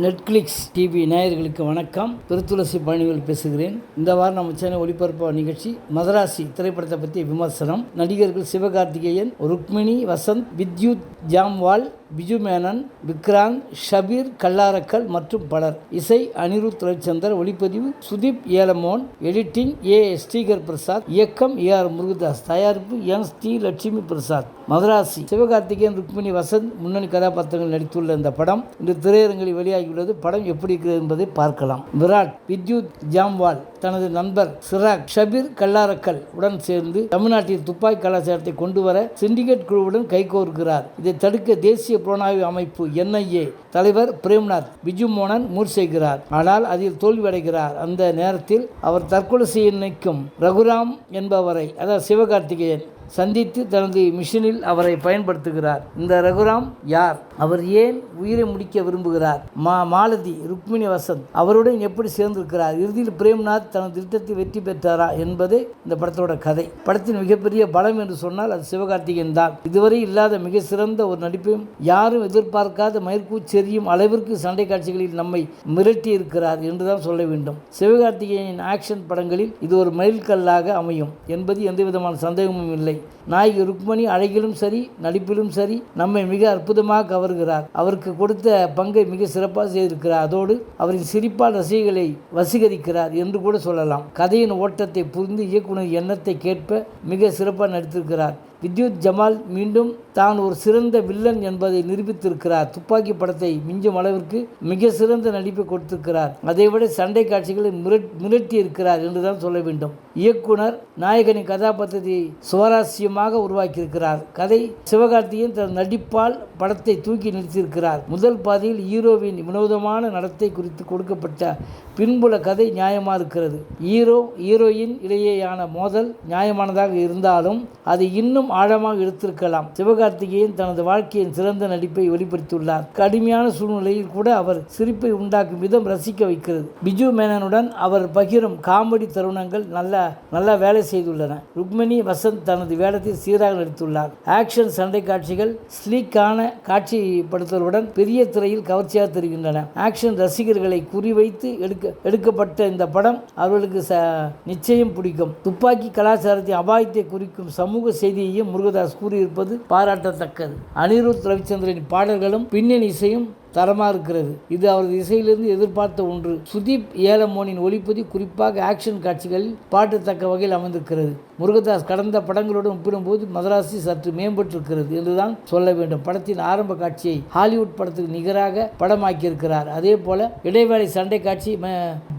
Netflix TV நேயர்களுக்கு வணக்கம். திருத்துளசி பழனிவேல் பேசுகிறேன். இந்த வாரம் நம்ம சேனல் ஒளிபரப்பு நிகழ்ச்சி மதராசி திரைப்படத்தை பற்றி விமர்சனம். நடிகர்கள் சிவகார்த்திகேயன் ருக்மிணி வசந்த் வித்யுத் ஜாம்வால் பிஜு மேனன் விக்ராந்த் ஷபீர் கல்லாரக்கல் மற்றும் பலர். இசை அனிருத் ரவிச்சந்தர் ஒளிப்பதிவு சுதீப் ஏலமோன் எடிட்டிங் ஏ ஸ்ரீகர் பிரசாத் இயக்கம் ஏ ஆர் முருகதாஸ் தயாரிப்பு என் ஸ்ரீ லட்சுமி பிரசாத். மதராசி சிவகார்த்திகேயன் ருக்மிணி வசந்த் முன்னணி கதாபாத்திரங்கள் நடித்துள்ள இந்த படம் இன்று திரையரங்கில் வெளியாகியுள்ளது. படம் எப்படி இருக்கிறது என்பதை பார்க்கலாம். விராட் வித்யுத் ஜாம்வால் தனது நண்பர் சிராக் ஷபீர் கல்லாரக்கல் உடன் சேர்ந்து தமிழ்நாட்டில் துப்பாக்கி கலாச்சாரத்தை கொண்டு வர சிண்டிகேட் குழுவுடன் கைகோர்க்கிறார். இதை தடுக்க தேசிய புலனாய்வு அமைப்பு என்ஐஏ தலைவர் பிரேம்நாத் பிஜு மோனன் மூர் செய்கிறார். ஆனால் அதில் தோல்வியடைகிறார். அந்த நேரத்தில் அவர் தற்கொலை செய்ய நினைக்கும் ரகுராம் என்பவரை அதாவது சிவகார்த்திகேயன் சந்தித்து தனது மிஷனில் அவரை பயன்படுத்துகிறார். இந்த ரகுராம் யார்? அவர் ஏன் உயிரை முடிக்க விரும்புகிறார்? மா மாலதி ருக்மிணி வசந்த் அவருடன் எப்படி சேர்ந்திருக்கிறார்? இறுதியில் பிரேம்நாத் தனது திட்டத்தை வெற்றி பெற்றாரா என்பதே இந்த படத்தோட கதை. படத்தின் மிகப்பெரிய பலம் என்று சொன்னால் அது சிவகார்த்திகேயன் தான். இதுவரை இல்லாத மிக சிறந்த ஒரு நடிப்பையும் யாரும் எதிர்பார்க்காத மயிர்கூச்செறியும் அளவிற்கு சண்டை காட்சிகளில் நம்மை மிரட்டி இருக்கிறார் என்றுதான் சொல்ல வேண்டும். சிவகார்த்திகேயனின் ஆக்ஷன் படங்களில் இது ஒரு மைல்கல்லாக அமையும் என்பது எந்தவிதமான சந்தேகமும் இல்லை. நாயகி ருக்மணி அழகிலும் சரி நடிப்பிலும் சரி நம்மை மிக அற்புதமாக கவர்கிறார். அவருக்கு கொடுத்த பங்கை மிக சிறப்பாக செய்திருக்கிறார். அதோடு அவரின் சிரிப்பால் ரசிகர்களை வசீகரிக்கிறார் என்று கூட சொல்லலாம். கதையின் ஓட்டத்தை புரிந்து இயக்குனர் எண்ணத்தை கேட்ப மிக சிறப்பாக நடித்திருக்கிறார். வித்யுத் ஜமால் மீண்டும் தான் ஒரு சிறந்த வில்லன் என்பதை நிரூபித்திருக்கிறார். துப்பாக்கி படத்தை மிஞ்சும் அளவிற்கு மிக சிறந்த நடிப்பை கொடுத்திருக்கிறார். அதைவிட சண்டை காட்சிகளை மிரட் மிரட்டி இருக்கிறார் என்றுதான் சொல்ல வேண்டும். இயக்குனர் நாயகனின் கதாபாத்திரத்தை சுவாரஸ்யமாக உருவாக்கியிருக்கிறார். கதை சிவகார்த்திகேயன் தன் நடிப்பால் படத்தை தூக்கி நிறுத்தியிருக்கிறார். முதல் பாதியில் ஹீரோவின் வினோதமான நடத்தை குறித்து கொடுக்கப்பட்ட பின்புல கதை நியாயமாக இருக்கிறது. ஹீரோ ஹீரோயின் இடையேயான மோதல் நியாயமானதாக இருந்தாலும் அது இன்னும் ஆழமாக எடுத்திருக்கலாம். சிவகார்த்திகேயன் தனது வாழ்க்கையின் சிறந்த நடிப்பை வெளிப்படுத்தியுள்ளார். கடுமையான சூழ்நிலையில் கூட அவர் சிரிப்பை உண்டாக்கும் விதம் ரசிக்க வைக்கிறது. பிஜு மேனனுடன் அவர் பகிரும் காமெடி தருணங்கள் நல்ல நல்லா வேலை செய்துள்ளன. ருக்மிணி வசந்த் தனது வேடத்தில் சீராக நடித்துள்ளார். ஆக்ஷன் சண்டை காட்சிகள் ஸ்லீக்கான காட்சிப்படுத்தலுடன் பெரிய திரையில் கவர்ச்சியாக தெரிகின்றன. ஆக்ஷன் ரசிகர்களை குறிவைத்து எடுக்க எடுக்கப்பட்ட இந்த படம் அவர்களுக்கு ச நிச்சயம் பிடிக்கும். துப்பாக்கி கலாச்சாரத்தின் அபாயத்தை குறிக்கும் சமூக செய்தியை செய்தியையும் முருகதாஸ் கூறியிருப்பது பாராட்டத்தக்கது. அனிருத் ரவிச்சந்திரன் பாடல்களும் பின்னணி இசையும் தரமாக இருக்கிறது. இது அவரது இசையிலிருந்து எதிர்பார்த்த ஒன்று. சுதீப் ஏலமோனின் ஒளிப்பதி குறிப்பாக ஆக்ஷன் காட்சிகளில் பாட்டத்தக்க வகையில் அமைந்திருக்கிறது. முருகதாஸ் கடந்த படங்களுடன் ஒப்பிடும்போது மதராசி சற்று மேம்பட்டிருக்கிறது என்றுதான் சொல்ல வேண்டும். படத்தின் ஆரம்ப காட்சியை ஹாலிவுட் படத்துக்கு நிகராக படமாக்கியிருக்கிறார். அதே போல இடைவேளை சண்டை காட்சி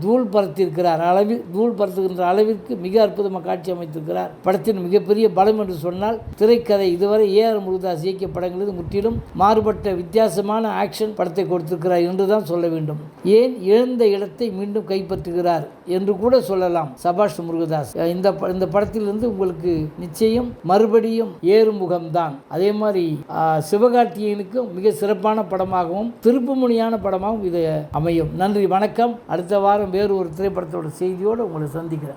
தூள் பரத்தியிருக்கிறார். அளவில் தூள் பரத்துகின்ற அளவிற்கு மிக அற்புதமாக காட்சி அமைத்திருக்கிறார். படத்தின் மிகப்பெரிய பலம் என்று சொன்னால் திரைக்கதை. இதுவரை ஏ ஆர் முருகதாஸ் இயக்கிய படங்களில் முற்றிலும் மாறுபட்ட வித்தியாசமான ஆக்ஷன் படத்தை கொடுத்திருக்கிறார் என்று தான் சொல்ல வேண்டும். ஏன் இழந்த இடத்தை மீண்டும் கைப்பற்றுகிறார் என்று கூட சொல்லலாம் சபாஷ் முருகதாஸ். இந்த இந்த இருந்து உங்களுக்கு நிச்சயம் மறுபடியும் ஏறுமுகம்தான். அதே மாதிரி சிவகார்த்திகேயனுக்கும் மிக சிறப்பான படமாகவும் திருப்புமுனியான படமாகவும் இது அமையும். நன்றி வணக்கம். அடுத்த வாரம் வேறு ஒரு திரைப்படத்தோட செய்தியோடு உங்களை சந்திக்கிறேன்.